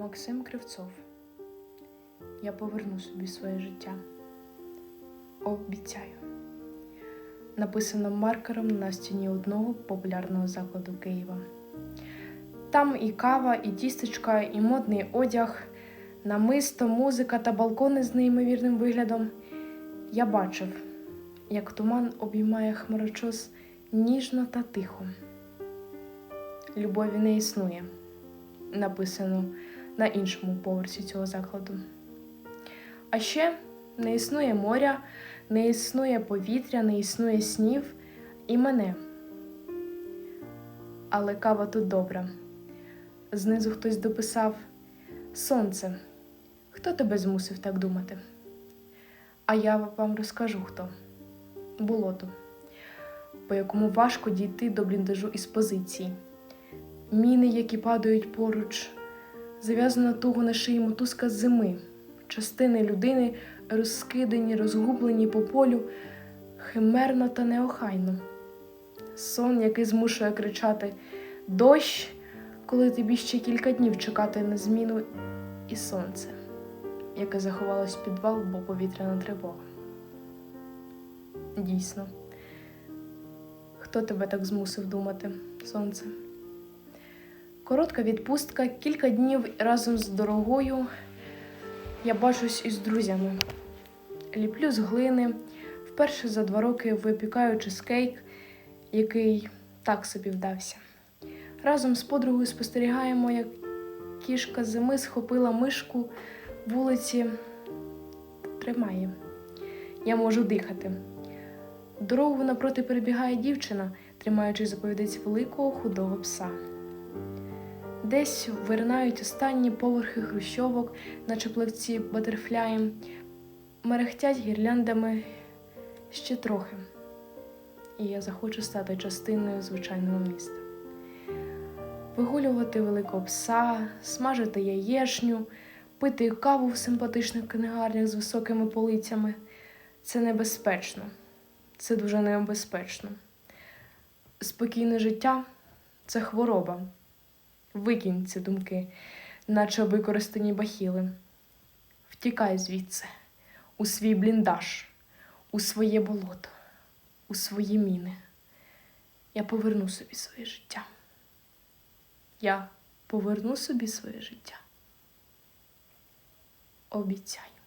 Максим Кривцов. Я поверну собі своє життя. Обіцяю. Написано маркером на стіні одного популярного закладу Києва. Там і кава, і тістечка, і модний одяг, намисто, музика та балкони з неймовірним виглядом. Я бачив, як туман обіймає хмарочос ніжно та тихо. Любові не існує, написано на іншому поверсі цього закладу. А ще не існує моря, не існує повітря, не існує снів і мене. Але кава тут добра. Знизу хтось дописав Сонце, хто тебе змусив так думати? А я вам розкажу хто болото, по якому важко дійти до бліндажу із позицій. Міни, які падають поруч, зав'язана туго на шиї мотузка зими, частини людини розкидані, розгублені по полю, химерно та неохайно. Сон, який змушує кричати дощ, коли тобі ще кілька днів чекати на зміну, і сонце, яке заховалось в підвал, бо повітряна тривога. Дійсно, хто тебе так змусив думати, сонце? Коротка відпустка, кілька днів разом з дорогою. Я бачусь із друзями. Ліплю з глини, вперше за два роки випікаю чизкейк, який так собі вдався. Разом з подругою спостерігаємо, як кішка зими схопила мишку вулиці, тримає. Я можу дихати. Дорогу напроти перебігає дівчина, тримаючи заповідець великого худого пса. Десь виринають останні поверхи хрущовок, наче пливці батерфляєм, мерехтять гірляндами ще трохи. І я захочу стати частиною звичайного міста. Вигулювати великого пса, смажити яєшню, пити каву в симпатичних книгарнях з високими полицями це небезпечно. Це дуже небезпечно. Спокійне життя це хвороба. Викинь ці думки, наче використані бахіли. Втікай звідси, у свій бліндаж, у своє болото, у свої міни. Я поверну собі своє життя. Я поверну собі своє життя. Обіцяю.